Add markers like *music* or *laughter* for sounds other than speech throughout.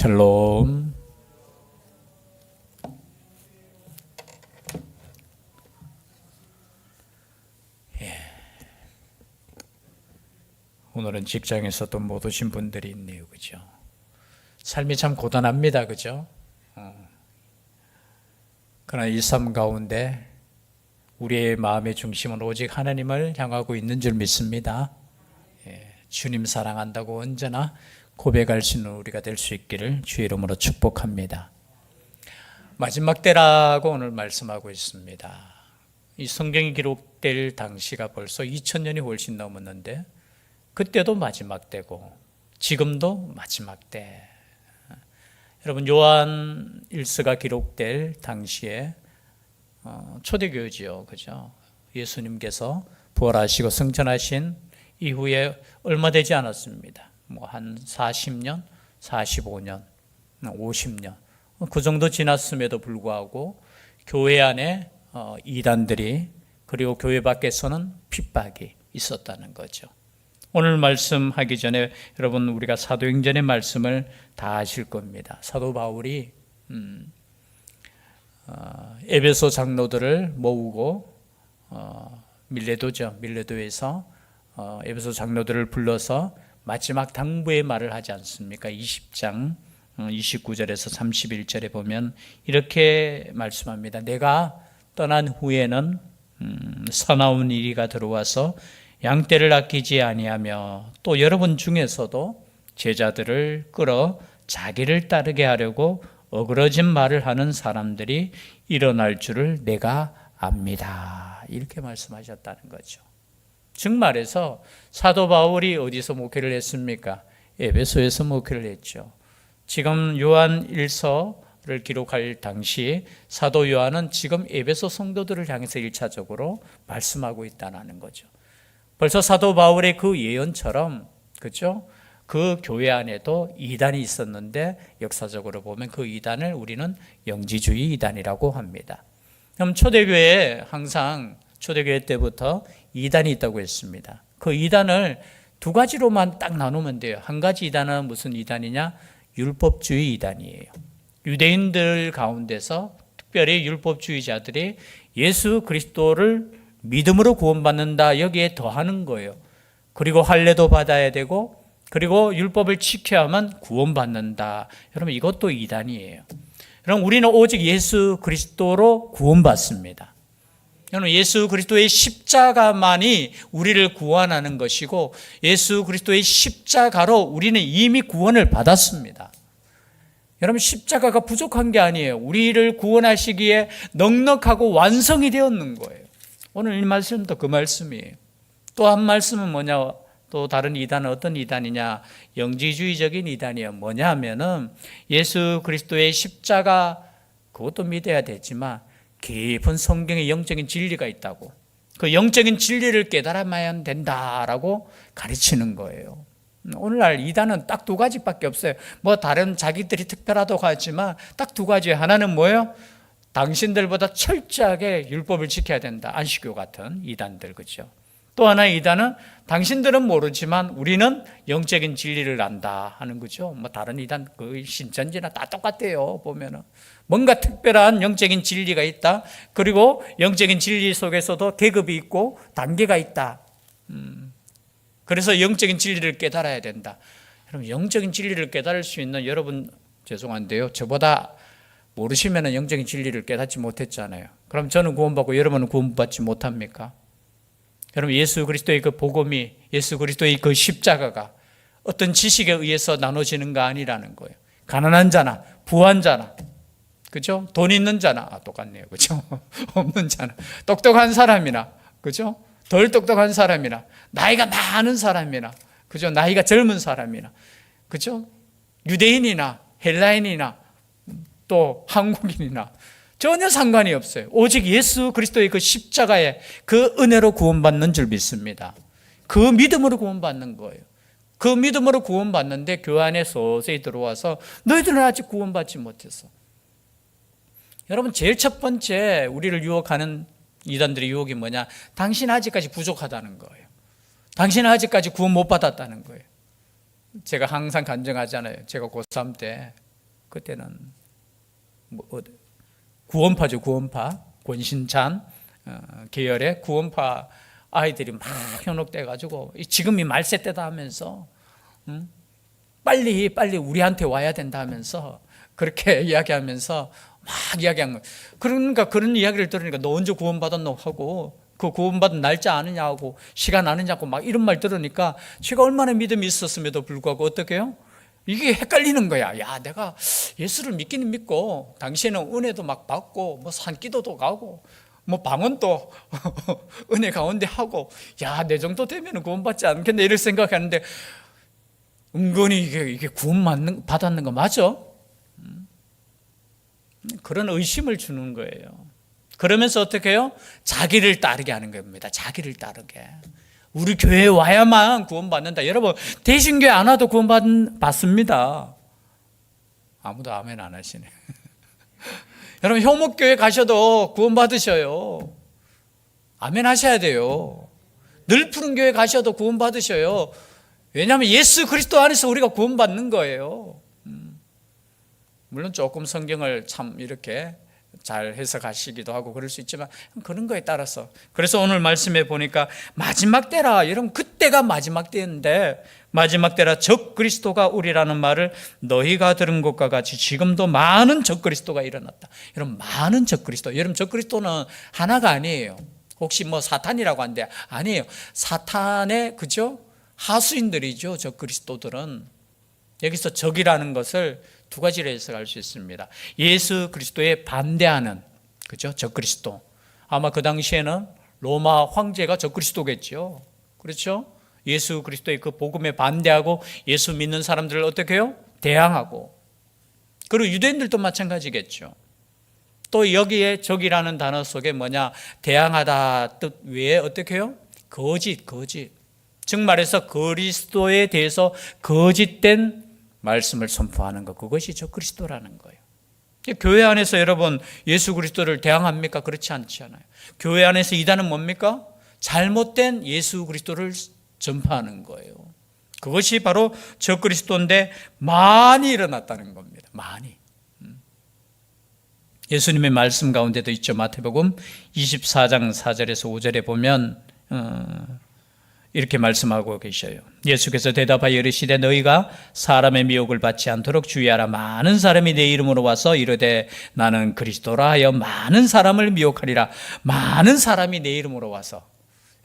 샬롬. 예. 오늘은 직장에서도 못 오신 분들이 있네요, 그죠? 삶이 참 고단합니다, 그죠? 어. 그러나 이 삶 가운데 우리의 마음의 중심은 오직 하나님을 향하고 있는 줄 믿습니다. 예, 주님 사랑한다고 언제나 고백할 수 있는 우리가 될 수 있기를 주의 이름으로 축복합니다. 마지막 때라고 오늘 말씀하고 있습니다. 이 성경이 기록될 당시가 벌써 2000년이 훨씬 넘었는데 그때도 마지막 때고 지금도 마지막 때. 여러분 요한 일서가 기록될 당시에 어, 초대교회지요, 그죠? 예수님께서 부활하시고 승천하신 이후에 얼마 되지 않았습니다. 뭐 한 40년, 45년, 50년 그 정도 지났음에도 불구하고 교회 안에 어, 이단들이 그리고 교회 밖에서는 핍박이 있었다는 거죠. 오늘 말씀하기 전에 여러분 우리가 사도행전의 말씀을 다 아실 겁니다. 사도 바울이 음, 어, 에베소 장로들을 모으고 어, 밀레도죠. 밀레도에서 어, 에베소 장로들을 불러서 마지막 당부의 말을 하지 않습니까? 20장 29절에서 31절에 보면 이렇게 말씀합니다. 내가 떠난 후에는 음, 사나운 이리가 들어와서 양떼를 아끼지 아니하며 또 여러분 중에서도 제자들을 끌어 자기를 따르게 하려고 어그러진 말을 하는 사람들이 일어날 줄을 내가 압니다. 이렇게 말씀하셨다는 거죠. 즉 말해서 사도 바울이 어디서 목회를 했습니까? 에베소에서 목회를 했죠. 지금 요한 1서를 기록할 당시 사도 요한은 지금 에베소 성도들을 향해서 1차적으로 말씀하고 있다는 거죠. 벌써 사도 바울의 그 예언처럼 그죠? 그 교회 안에도 이단이 있었는데 역사적으로 보면 그 이단을 우리는 영지주의 이단이라고 합니다. 그럼 초대교회에 항상 초대교회 때부터 이단이 있다고 했습니다. 그 이단을 두 가지로만 딱 나누면 돼요. 한 가지 이단은 무슨 이단이냐? 율법주의 이단이에요. 유대인들 가운데서 특별히 율법주의자들이 예수 그리스도를 믿음으로 구원받는다 여기에 더하는 거예요. 그리고 할례도 받아야 되고 그리고 율법을 지켜야만 구원받는다. 여러분 이것도 이단이에요. 그럼 우리는 오직 예수 그리스도로 구원받습니다. 여러분 예수 그리스도의 십자가만이 우리를 구원하는 것이고 예수 그리스도의 십자가로 우리는 이미 구원을 받았습니다. 여러분 십자가가 부족한 게 아니에요. 우리를 구원하시기에 넉넉하고 완성이 되었는 거예요. 오늘 이 말씀도 그 말씀이에요. 또 한 말씀은 뭐냐? 또 다른 이단은 어떤 이단이냐? 영지주의적인 이단이에요. 뭐냐 하면은 예수 그리스도의 십자가 그것도 믿어야 되지만 깊은 성경의 영적인 진리가 있다고. 그 영적인 진리를 깨달아야만 된다라고 가르치는 거예요. 오늘날 이단은 딱 두 가지밖에 없어요. 뭐 다른 자기들이 특별하다고 하지만 딱 두 가지. 하나는 뭐예요? 당신들보다 철저하게 율법을 지켜야 된다. 안식교 같은 이단들 그죠? 또 하나 이단은 당신들은 모르지만 우리는 영적인 진리를 안다 하는 거죠. 뭐 다른 이단 그 신천지나 다 똑같아요. 보면은 뭔가 특별한 영적인 진리가 있다. 그리고 영적인 진리 속에서도 계급이 있고 단계가 있다. 음. 그래서 영적인 진리를 깨달아야 된다. 여러분 영적인 진리를 깨달을 수 있는 여러분 죄송한데요. 저보다 모르시면 영적인 진리를 깨닫지 못했잖아요. 그럼 저는 구원받고 여러분은 구원받지 못합니까? 여러분 예수 그리스도의 그 복음이 예수 그리스도의 그 십자가가 어떤 지식에 의해서 나눠지는 거 아니라는 거예요. 가난한 자나 부한 자나 그죠? 돈 있는 자나 아, 똑같네요. 그죠? *laughs* 없는 자나 똑똑한 사람이나 그죠? 덜 똑똑한 사람이나 나이가 많은 사람이나 그죠? 나이가 젊은 사람이나 그죠? 유대인이나 헬라인이나 또 한국인이나 전혀 상관이 없어요. 오직 예수 그리스도의 그 십자가에 그 은혜로 구원받는 줄 믿습니다. 그 믿음으로 구원받는 거예요. 그 믿음으로 구원받는데 교회 안에 서서히 들어와서 너희들은 아직 구원받지 못했어. 여러분 제일 첫 번째 우리를 유혹하는 이단들의 유혹이 뭐냐? 당신 아직까지 부족하다는 거예요. 당신은 아직까지 구원 못 받았다는 거예요. 제가 항상 간증하잖아요. 제가 고3 때 그때는 뭐 어디- 구원파죠 구원파 권신찬 어, 계열의 구원파 아이들이 막 현혹돼 가지고 지금이 말세 때다 하면서 응? 빨리 빨리 우리한테 와야 된다 하면서 그렇게 *laughs* 이야기하면서 막 이야기한 거예요. 그러니까 그런 이야기를 들으니까 너 언제 구원받았노 하고 그 구원받은 날짜 아느냐고 시간 아느냐고 막 이런 말 들으니까 제가 얼마나 믿음이 있었음에도 불구하고 어떻게 해요? 이게 헷갈리는 거야. 야, 내가 예수를 믿기는 믿고 당시에는 은혜도 막 받고 뭐 산기도도 가고 뭐 방언도 *laughs* 은혜 가운데 하고 야, 내 정도 되면 구원받지 않겠네 이럴 생각하는데 은근히 이게 이게 구원 받는 받았는 거 맞아? 음. 그런 의심을 주는 거예요. 그러면서 어떻게 해요? 자기를 따르게 하는 겁니다. 자기를 따르게. 우리 교회에 와야만 구원받는다. 여러분, 대신교회 안 와도 구원받습니다. 아무도 아멘 안 하시네. *laughs* 여러분, 효목교회 가셔도 구원받으셔요. 아멘 하셔야 돼요. 늘 푸른 교회 가셔도 구원받으셔요. 왜냐하면 예수 그리스도 안에서 우리가 구원받는 거예요. 음. 물론 조금 성경을 참 이렇게 잘 해석하시기도 하고 그럴 수 있지만 그런 거에 따라서 그래서 오늘 말씀에 보니까 마지막 때라 여러분 그때가 마지막 때인데 마지막 때라 적 그리스도가 우리라는 말을 너희가 들은 것과 같이 지금도 많은 적 그리스도가 일어났다. 여러분 많은 적 그리스도 여러분 적 그리스도는 하나가 아니에요. 혹시 뭐 사탄이라고 한데 아니에요. 사탄의 그죠? 하수인들이죠. 적 그리스도들은 여기서 적이라는 것을 두 가지로 해석할 수 있습니다. 예수 그리스도에 반대하는 그죠? 적 그리스도. 아마 그 당시에는 로마 황제가 적 그리스도겠죠. 그렇죠? 예수 그리스도의 그 복음에 반대하고 예수 믿는 사람들을 어떻게 해요? 대항하고. 그리고 유대인들도 마찬가지겠죠. 또 여기에 적이라는 단어 속에 뭐냐? 대항하다 뜻 외에 어떻게 해요? 거짓, 거짓. 즉 말해서 그리스도에 대해서 거짓된 말씀을 선포하는 것 그것이 저 그리스도라는 거예요. 교회 안에서 여러분 예수 그리스도를 대항합니까? 그렇지 않지 않아요. 교회 안에서 이단은 뭡니까? 잘못된 예수 그리스도를 전파하는 거예요. 그것이 바로 저 그리스도인데 많이 일어났다는 겁니다. 많이. 음. 예수님의 말씀 가운데도 있죠. 마태복음 24장 4절에서 5절에 보면 어, 이렇게 말씀하고 계셔요. 예수께서 대답하여 이르시되 너희가 사람의 미혹을 받지 않도록 주의하라. 많은 사람이 내 이름으로 와서 이르되 나는 그리스도라 하여 많은 사람을 미혹하리라. 많은 사람이 내 이름으로 와서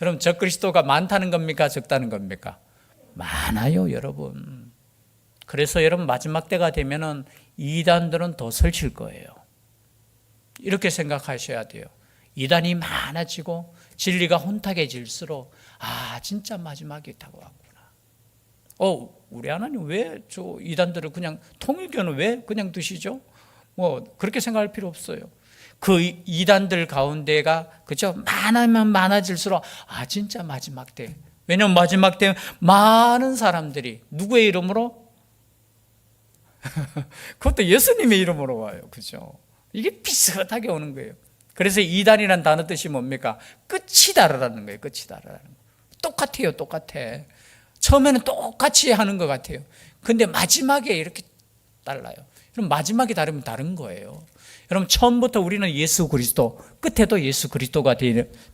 여러분 저 그리스도가 많다는 겁니까? 적다는 겁니까? 많아요, 여러분. 그래서 여러분 마지막 때가 되면은 이단들은 더 설칠 거예요. 이렇게 생각하셔야 돼요. 이단이 많아지고 진리가 혼탁해질수록 아 진짜 마지막이 다가왔구나. 어 우리 하나님 왜 저 이단들을 그냥 통일교는 왜 그냥 두시죠? 뭐 그렇게 생각할 필요 없어요. 그 이단들 가운데가 그죠 많으면 많아질수록 아 진짜 마지막 때. 왜냐면 마지막 때 많은 사람들이 누구의 이름으로? *laughs* 그것도 예수님의 이름으로 와요. 그죠? 이게 비슷하게 오는 거예요. 그래서 이단이라는 단어 뜻이 뭡니까? 끝이 다르라는 거예요. 끝이 다르라는 거. 똑같아요. 똑같아. 처음에는 똑같이 하는 것 같아요. 근데 마지막에 이렇게 달라요. 그럼 마지막이 다르면 다른 거예요. 여러분 처음부터 우리는 예수 그리스도, 끝에도 예수 그리스도가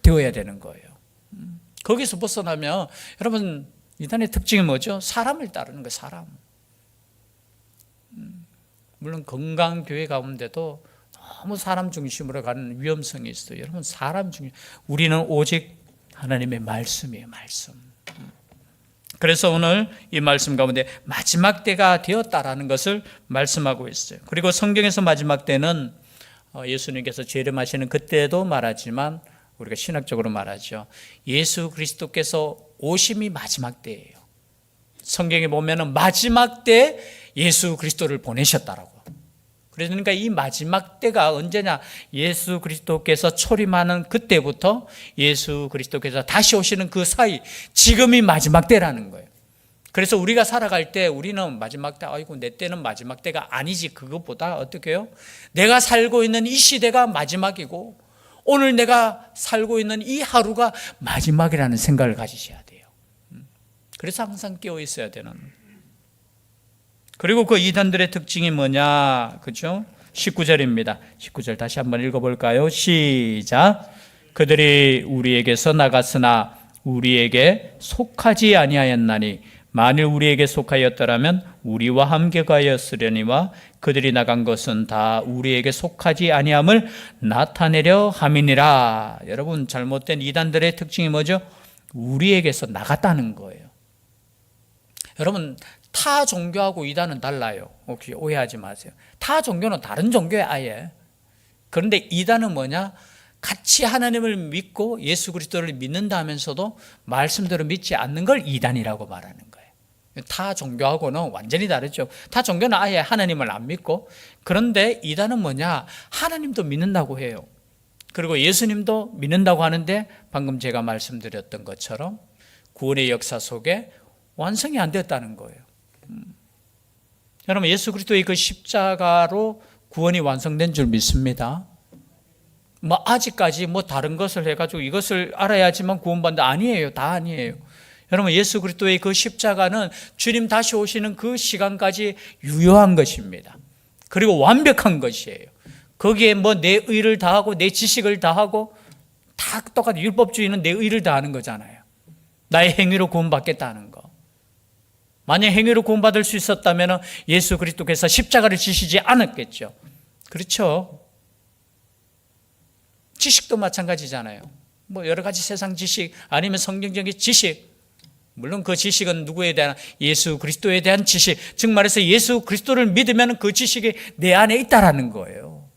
되어야 되는 거예요. 음. 거기서 벗어나면 여러분 이단의 특징이 뭐죠? 사람을 따르는 거예요. 사람. 음. 물론 건강 교회 가운데도 너무 사람 중심으로 가는 위험성이 있어요. 여러분 사람 중심. 우리는 오직 하나님의 말씀이에요. 말씀. 그래서 오늘 이 말씀 가운데 마지막 때가 되었다라는 것을 말씀하고 있어요. 그리고 성경에서 마지막 때는 어, 예수님께서 재림하시는 그때도 말하지만 우리가 신학적으로 말하죠. 예수 그리스도께서 오심이 마지막 때예요. 성경에 보면은 마지막 때 예수 그리스도를 보내셨다라고. 그러니까 이 마지막 때가 언제냐? 예수 그리스도께서 초림하는 그때부터 예수 그리스도께서 다시 오시는 그 사이, 지금이 마지막 때라는 거예요. 그래서 우리가 살아갈 때 우리는 마지막 때, 아이고, 내 때는 마지막 때가 아니지. 그것보다 어떻게 해요? 내가 살고 있는 이 시대가 마지막이고, 오늘 내가 살고 있는 이 하루가 마지막이라는 생각을 가지셔야 돼요. 음. 그래서 항상 깨어 있어야 되는 그리고 그 이단들의 특징이 뭐냐? 그죠? 19절입니다. 19절 다시 한번 읽어볼까요? 시작. 그들이 우리에게서 나갔으나 우리에게 속하지 아니하였나니 만일 우리에게 속하였더라면 우리와 함께 가였으려니와 그들이 나간 것은 다 우리에게 속하지 아니함을 나타내려 함이니라. 여러분 잘못된 이단들의 특징이 뭐죠? 우리에게서 나갔다는 거예요. 여러분 타 종교하고 이단은 달라요. 혹시 오해하지 마세요. 타 종교는 다른 종교에 아예. 그런데 이단은 뭐냐? 같이 하나님을 믿고 예수 그리스도를 믿는다 하면서도 말씀대로 믿지 않는 걸 이단이라고 말하는 거예요. 타 종교하고는 완전히 다르죠. 타 종교는 아예 하나님을 안 믿고 그런데 이단은 뭐냐? 하나님도 믿는다고 해요. 그리고 예수님도 믿는다고 하는데 방금 제가 말씀드렸던 것처럼 구원의 역사 속에 완성이 안 됐다는 거예요. 음. 여러분 예수 그리스도의 그 십자가로 구원이 완성된 줄 믿습니다. 뭐 아직까지 뭐 다른 것을 해가지고 이것을 알아야지만 구원받는다 아니에요. 다 아니에요. 여러분 예수 그리스도의 그 십자가는 주님 다시 오시는 그 시간까지 유효한 것입니다. 그리고 완벽한 것이에요. 거기에 뭐 내 의를 다하고 내 지식을 다하고 다 똑같이 율법주의는 내 의를 다하는 거잖아요. 나의 행위로 구원받겠다는 거. 만약 행위로 구원받을 수 있었다면 예수 그리스도께서 십자가를 지시지 않았겠죠. 그렇죠. 지식도 마찬가지잖아요. 뭐 여러 가지 세상 지식 아니면 성경적인 지식 물론 그 지식은 누구에 대한 예수 그리스도에 대한 지식 즉 말해서 예수 그리스도를 믿으면 그 지식이 내 안에 있다라는 거예요.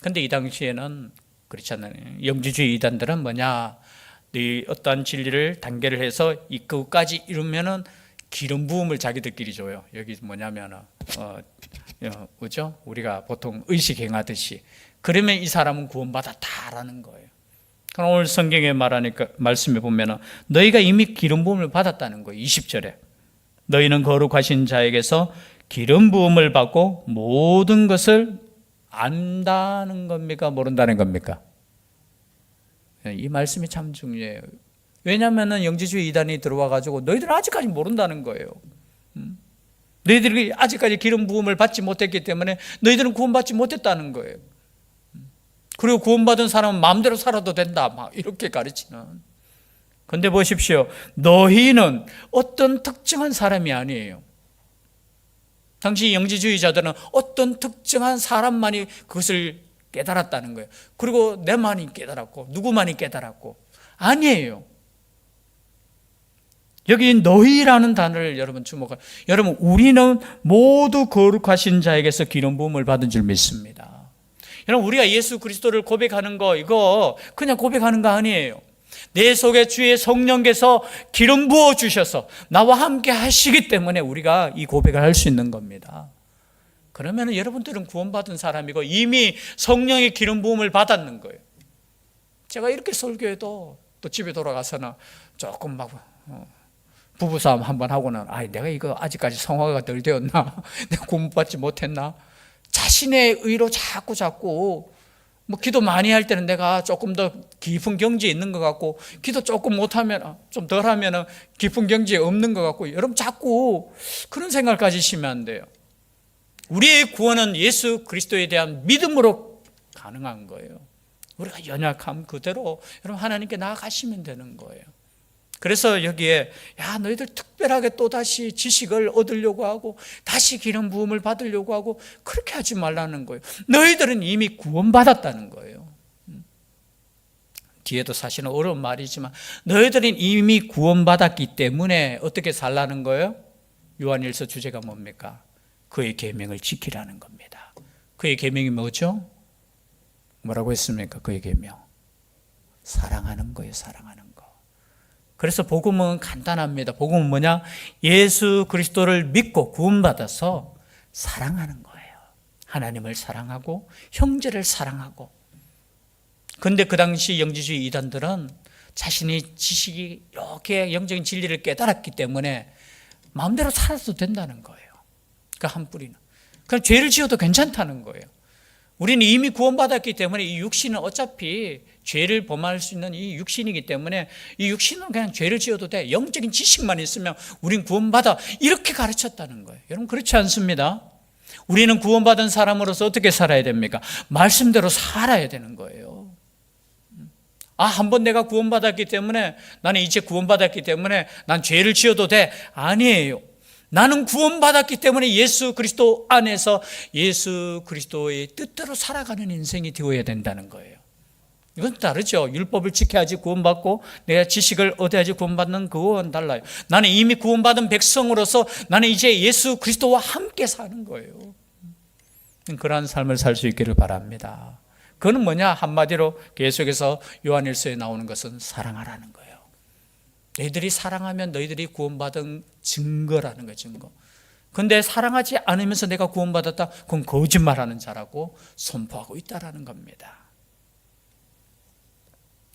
근데 이 당시에는 그렇지 않아요. 영지주의 이단들은 뭐냐? 네 어떠한 진리를 단계를 해서 이 그까지 이루면은 기름 부음을 자기들끼리 줘요. 여기 뭐냐면은 어, 어 뭐죠? 우리가 보통 의식 행하듯이 그러면 이 사람은 구원받았다라는 거예요. 그럼 오늘 성경에 말하니까 말씀에 보면은 너희가 이미 기름 부음을 받았다는 거예요. 20절에 너희는 거룩하신 자에게서 기름 부음을 받고 모든 것을 안다는 겁니까? 모른다는 겁니까? 이 말씀이 참 중요해요. 왜냐하면 영지주의 이단이 들어와 가지고 너희들은 아직까지 모른다는 거예요. 음? 너희들이 아직까지 기름 부음을 받지 못했기 때문에 너희들은 구원받지 못했다는 거예요. 음? 그리고 구원받은 사람은 마음대로 살아도 된다. 막 이렇게 가르치는. 근데 보십시오. 너희는 어떤 특정한 사람이 아니에요. 당시 영지주의자들은 어떤 특정한 사람만이 그것을 깨달았다는 거예요. 그리고 내만이 깨달았고 누구만이 깨달았고 아니에요. 여기 너희라는 단어를 여러분 주목할. 여러분 우리는 모두 거룩하신 자에게서 기름 부음을 받은 줄 믿습니다. 여러분 우리가 예수 그리스도를 고백하는 거 이거 그냥 고백하는 거 아니에요. 내 속에 주의 성령께서 기름 부어 주셔서 나와 함께 하시기 때문에 우리가 이 고백을 할 수 있는 겁니다. 그러면 여러분들은 구원받은 사람이고 이미 성령의 기름 부음을 받았는 거예요. 제가 이렇게 설교해도 또 집에 돌아가서는 조금 막 어, 부부싸움 한번 하고는 아 내가 이거 아직까지 성화가 덜 되었나 *laughs* 내가 구원받지 못했나 자신의 의로 자꾸 자꾸 뭐 기도 많이 할 때는 내가 조금 더 깊은 경지에 있는 것 같고 기도 조금 못하면 좀 덜하면 깊은 경지에 없는 것 같고 여러분 자꾸 그런 생각을 가지시면 안 돼요. 우리의 구원은 예수 그리스도에 대한 믿음으로 가능한 거예요. 우리가 연약함 그대로 여러분 하나님께 나아가시면 되는 거예요. 그래서 여기에 야 너희들 특별하게 또 다시 지식을 얻으려고 하고 다시 기름 부음을 받으려고 하고 그렇게 하지 말라는 거예요. 너희들은 이미 구원받았다는 거예요. 음. 뒤에도 사실은 어려운 말이지만 너희들은 이미 구원받았기 때문에 어떻게 살라는 거예요? 요한일서 주제가 뭡니까? 그의 계명을 지키라는 겁니다. 그의 계명이 뭐죠? 뭐라고 했습니까? 그의 계명. 사랑하는 거예요, 사랑하는 거. 그래서 복음은 간단합니다. 복음은 뭐냐? 예수 그리스도를 믿고 구원받아서 사랑하는 거예요. 하나님을 사랑하고 형제를 사랑하고. 근데 그 당시 영지주의 이단들은 자신의 지식이 이렇게 영적인 진리를 깨달았기 때문에 마음대로 살아도 된다는 거예요. 그 한 뿌리는. 그럼 죄를 지어도 괜찮다는 거예요. 우리는 이미 구원받았기 때문에 이 육신은 어차피 죄를 범할 수 있는 이 육신이기 때문에 이 육신은 그냥 죄를 지어도 돼. 영적인 지식만 있으면 우린 구원받아. 이렇게 가르쳤다는 거예요. 여러분 그렇지 않습니다. 우리는 구원받은 사람으로서 어떻게 살아야 됩니까? 말씀대로 살아야 되는 거예요. 아, 한 번 내가 구원받았기 때문에 나는 이제 구원받았기 때문에 난 죄를 지어도 돼. 아니에요. 나는 구원받았기 때문에 예수 그리스도 안에서 예수 그리스도의 뜻대로 살아가는 인생이 되어야 된다는 거예요. 이건 다르죠. 율법을 지켜야지 구원받고 내가 지식을 얻어야지 구원받는 그거는 달라요. 나는 이미 구원받은 백성으로서 나는 이제 예수 그리스도와 함께 사는 거예요. 그러한 삶을 살 수 있기를 바랍니다. 그거는 뭐냐? 한마디로 계속해서 요한일서에 나오는 것은 사랑하라는 거예요. 너희들이 사랑하면 너희들이 구원받은 증거라는 거예요, 증거. 근데 사랑하지 않으면서 내가 구원받았다? 그건 거짓말하는 자라고 선포하고 있다라는 겁니다.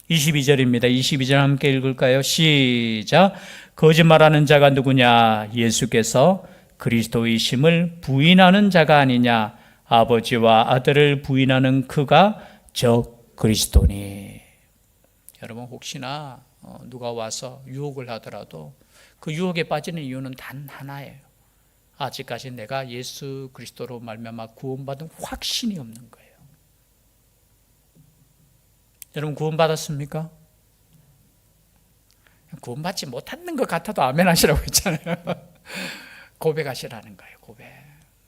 22절입니다. 22절 함께 읽을까요? 시작. 거짓말하는 자가 누구냐? 예수께서 그리스도이심을 부인하는 자가 아니냐? 아버지와 아들을 부인하는 그가 적 그리스도니. 여러분 혹시나 어, 누가 와서 유혹을 하더라도 그 유혹에 빠지는 이유는 단 하나예요. 아직까지 내가 예수 그리스도로 말미암아 구원받은 확신이 없는 거예요. 여러분 구원받았습니까? 구원받지 못하는 것 같아도 아멘 하시라고 했잖아요. *laughs* 고백하시라는 거예요. 고백.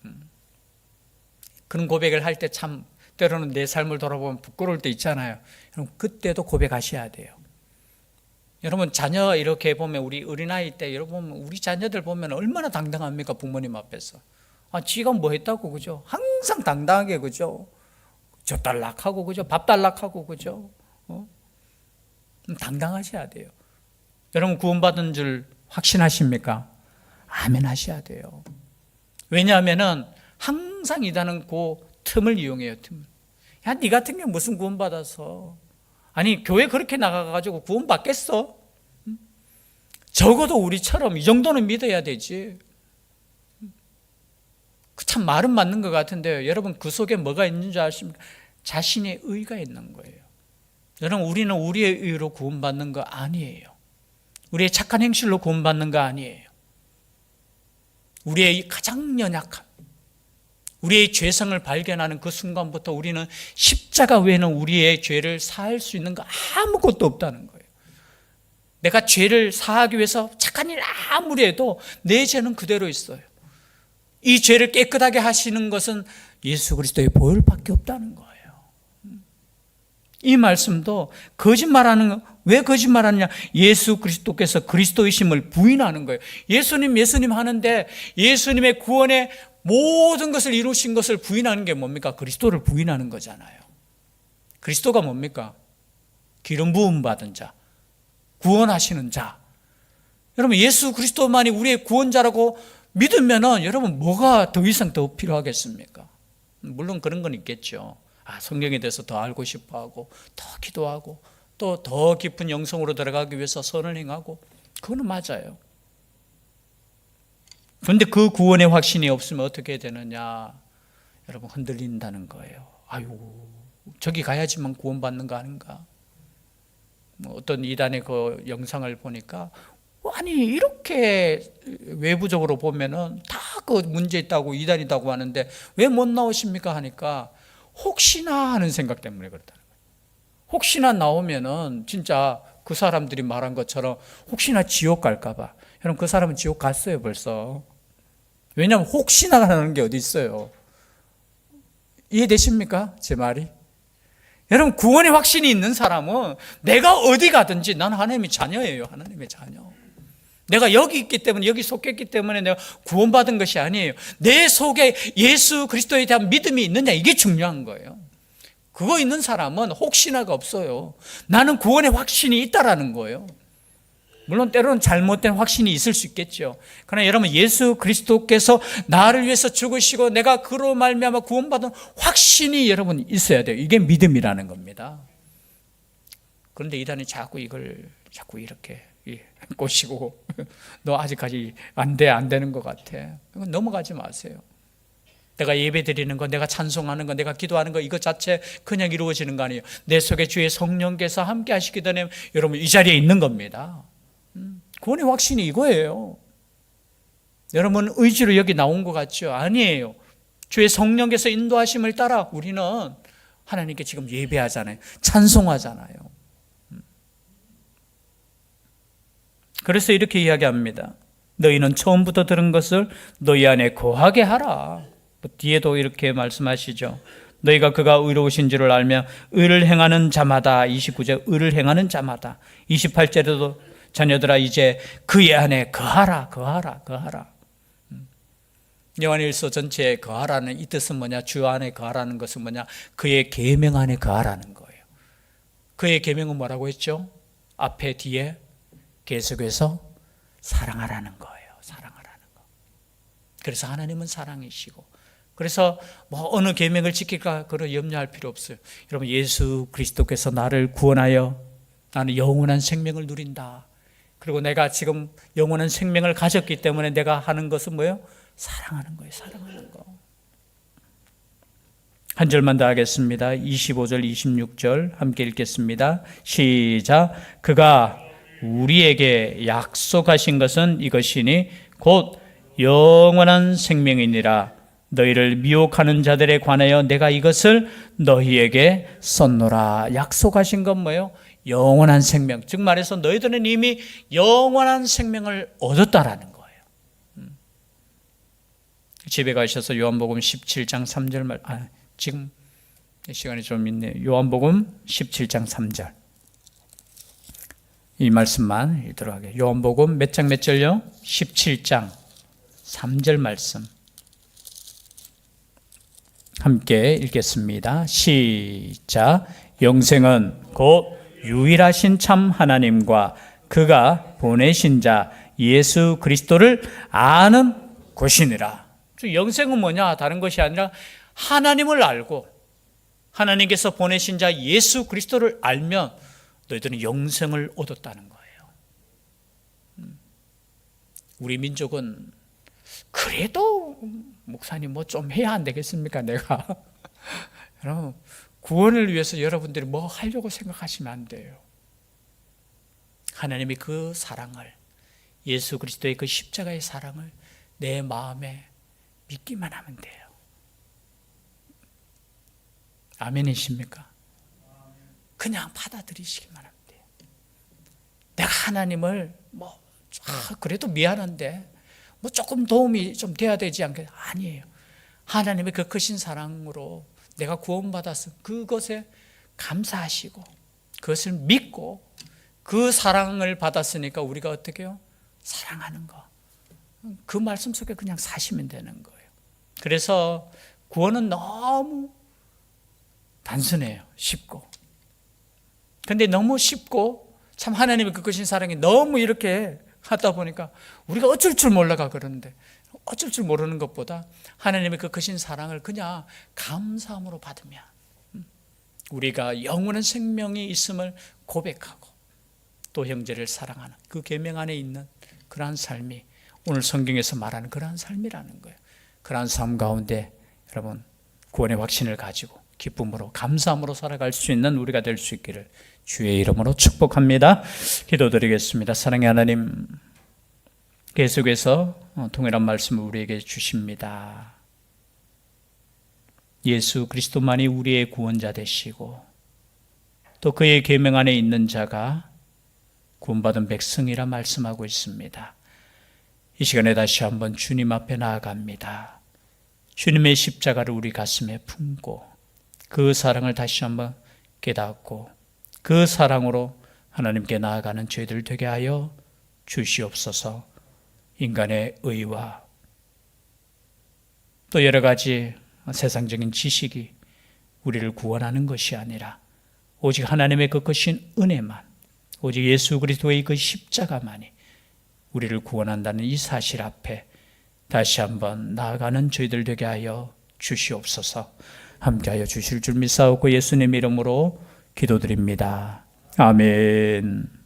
음. 그런 고백을 할 때 참 때로는 내 삶을 돌아보면 부끄러울 때 있잖아요. 여러분 그때도 고백하셔야 돼요. 여러분 자녀 이렇게 보면 우리 어린아이 때 여러분 우리 자녀들 보면 얼마나 당당합니까 부모님 앞에서? 아 지가 뭐 했다고 그죠? 항상 당당하게 그죠? 저 달락하고 그죠? 밥 달락하고 그죠? 어? 당당하셔야 돼요. 여러분 구원받은 줄 확신하십니까? 아멘 하셔야 돼요. 왜냐하면은 항상 이다는 그 틈을 이용해요 틈. 야네 같은 게 무슨 구원 받아서? 아니 교회 그렇게 나가가지고 구원 받겠어? 적어도 우리처럼 이 정도는 믿어야 되지. 그참 말은 맞는 것 같은데요. 여러분 그 속에 뭐가 있는 줄 아십니까? 자신의 의가 있는 거예요. 여러분 우리는 우리의 의로 구원받는 거 아니에요. 우리의 착한 행실로 구원받는 거 아니에요. 우리의 가장 연약함, 우리의 죄성을 발견하는 그 순간부터 우리는 십자가 외에는 우리의 죄를 사할 수 있는 거 아무것도 없다는 거예요. 내가 죄를 사하기 위해서 착한 일 아무리 해도 내 죄는 그대로 있어요. 이 죄를 깨끗하게 하시는 것은 예수 그리스도의 보혈밖에 없다는 거예요. 이 말씀도 거짓말하는 왜 거짓말하느냐? 예수 그리스도께서 그리스도이심을 부인하는 거예요. 예수님 예수님 하는데 예수님의 구원의 모든 것을 이루신 것을 부인하는 게 뭡니까? 그리스도를 부인하는 거잖아요. 그리스도가 뭡니까? 기름 부음 받은 자, 구원하시는 자. 여러분 예수 그리스도만이 우리의 구원자라고 믿으면은 여러분 뭐가 더 이상 더 필요하겠습니까? 물론 그런 건 있겠죠. 아, 성경에 대해서 더 알고 싶어 하고 더 기도하고 또 더 깊은 영성으로 들어가기 위해서 선을 행하고 그거는 맞아요. 그런데 그 구원의 확신이 없으면 어떻게 되느냐? 여러분 흔들린다는 거예요. 아유, 저기 가야지만 구원받는 거 아닌가? 뭐 어떤 이단의 그 영상을 보니까 아니 이렇게 외부적으로 보면은 다 그 문제 있다고 이단이다고 하는데 왜 못 나오십니까 하니까 혹시나 하는 생각 때문에 그렇다는 거예요. 혹시나 나오면은 진짜 그 사람들이 말한 것처럼 혹시나 지옥 갈까봐. 여러분 그 사람은 지옥 갔어요 벌써. 왜냐하면 혹시나 하는 게 어디 있어요. 이해되십니까? 제 말이? 여러분 구원의 확신이 있는 사람은 내가 어디 가든지 나는 하나님의 자녀예요. 하나님의 자녀. 내가 여기 있기 때문에 여기 속했기 때문에 내가 구원받은 것이 아니에요. 내 속에 예수 그리스도에 대한 믿음이 있느냐 이게 중요한 거예요. 그거 있는 사람은 혹시나가 없어요. 나는 구원의 확신이 있다라는 거예요. 물론 때로는 잘못된 확신이 있을 수 있겠죠. 그러나 여러분 예수 그리스도께서 나를 위해서 죽으시고 내가 그로 말미암아 구원받은 확신이 여러분 있어야 돼요. 이게 믿음이라는 겁니다. 그런데 이단이 자꾸 이걸 자꾸 이렇게 꼬시고 *laughs* 너 아직까지 안 돼, 안 되는 것 같아. 넘어가지 마세요. 내가 예배 드리는 거, 내가 찬송하는 거, 내가 기도하는 거 이것 자체 그냥 이루어지는 거 아니에요. 내 속에 주의 성령께서 함께 하시기 전에 여러분 이 자리에 있는 겁니다. 음, 구원의 확신이 이거예요. 여러분 의지로 여기 나온 것 같죠? 아니에요. 주의 성령께서 인도하심을 따라 우리는 하나님께 지금 예배하잖아요. 찬송하잖아요. 음. 그래서 이렇게 이야기합니다. 너희는 처음부터 들은 것을 너희 안에 거하게 하라. 뭐 뒤에도 이렇게 말씀하시죠. 너희가 그가 의로우신 줄을 알며 의를 행하는 자마다 29절 의를 행하는 자마다 28절에도 자녀들아 이제 그의 안에 거하라 거하라 거하라. 음. 요한일서 전체에 거하라는 이 뜻은 뭐냐? 주 안에 거하라는 것은 뭐냐? 그의 계명 안에 거하라는 거예요. 그의 계명은 뭐라고 했죠? 앞에 뒤에 계속해서 사랑하라는 거예요. 사랑하라는 거. 그래서 하나님은 사랑이시고. 그래서 뭐 어느 계명을 지킬까 그런 염려할 필요 없어요. 여러분 예수 그리스도께서 나를 구원하여 나는 영원한 생명을 누린다. 그리고 내가 지금 영원한 생명을 가졌기 때문에 내가 하는 것은 뭐예요? 사랑하는 거예요. 사랑하는 거. 한 절만 더 하겠습니다. 25절, 26절 함께 읽겠습니다. 시작. 그가 우리에게 약속하신 것은 이것이니 곧 영원한 생명이니라. 너희를 미혹하는 자들에 관하여 내가 이것을 너희에게 썼노라. 약속하신 건 뭐예요? 영원한 생명. 즉 말해서 너희들은 이미 영원한 생명을 얻었다라는 거예요. 음. 집에 가셔서 요한복음 17장 3절 말, 아, 지금 시간이 좀 있네요. 요한복음 17장 3절. 이 말씀만 읽도록 하게. 요한복음 몇 장 몇 절요? 17장 3절 말씀. 함께 읽겠습니다. 시작. 영생은 곧 유일하신 참 하나님과 그가 보내신 자 예수 그리스도를 아는 것이니라. 영생은 뭐냐? 다른 것이 아니라 하나님을 알고 하나님께서 보내신 자 예수 그리스도를 알면 너희들은 영생을 얻었다는 거예요. 음. 우리 민족은 그래도 목사님 뭐 좀 해야 안 되겠습니까? 내가 *laughs* 여러분 구원을 위해서 여러분들이 뭐 하려고 생각하시면 안 돼요. 하나님이 그 사랑을 예수 그리스도의 그 십자가의 사랑을 내 마음에 믿기만 하면 돼요. 아멘이십니까? 그냥 받아들이시기만 하면 돼요. 내가 하나님을 뭐 아, 그래도 미안한데 뭐 조금 도움이 좀 돼야 되지 않겠 아니에요. 하나님의 그 크신 사랑으로 내가 구원받아서 그것에 감사하시고 그것을 믿고 그 사랑을 받았으니까 우리가 어떻게 해요? 사랑하는 거. 그 말씀 속에 그냥 사시면 되는 거예요. 그래서 구원은 너무 단순해요. 쉽고. 근데 너무 쉽고 참 하나님의 그 크신 사랑이 너무 이렇게 하다 보니까 우리가 어쩔 줄 몰라가 그러는데 어쩔 줄 모르는 것보다 하나님의 그 크신 사랑을 그냥 감사함으로 받으면 음, 우리가 영원한 생명이 있음을 고백하고 또 형제를 사랑하는 그 계명 안에 있는 그러한 삶이 오늘 성경에서 말하는 그러한 삶이라는 거예요. 그러한 삶 가운데 여러분 구원의 확신을 가지고 기쁨으로 감사함으로 살아갈 수 있는 우리가 될 수 있기를 주의 이름으로 축복합니다. 기도드리겠습니다. 사랑의 하나님 계속해서 어, 동일한 말씀을 우리에게 주십니다. 예수 그리스도만이 우리의 구원자 되시고 또 그의 계명 안에 있는 자가 구원받은 백성이라 말씀하고 있습니다. 이 시간에 다시 한번 주님 앞에 나아갑니다. 주님의 십자가를 우리 가슴에 품고 그 사랑을 다시 한번 깨닫고 그 사랑으로 하나님께 나아가는 죄들 되게 하여 주시옵소서. 인간의 의와 또 여러 가지 세상적인 지식이 우리를 구원하는 것이 아니라 오직 하나님의 그 크신 은혜만 오직 예수 그리스도의 그 십자가만이 우리를 구원한다는 이 사실 앞에 다시 한번 나아가는 저희들 되게 하여 주시옵소서 함께하여 주실 줄 믿사옵고 예수님 이름으로 기도드립니다. 아멘.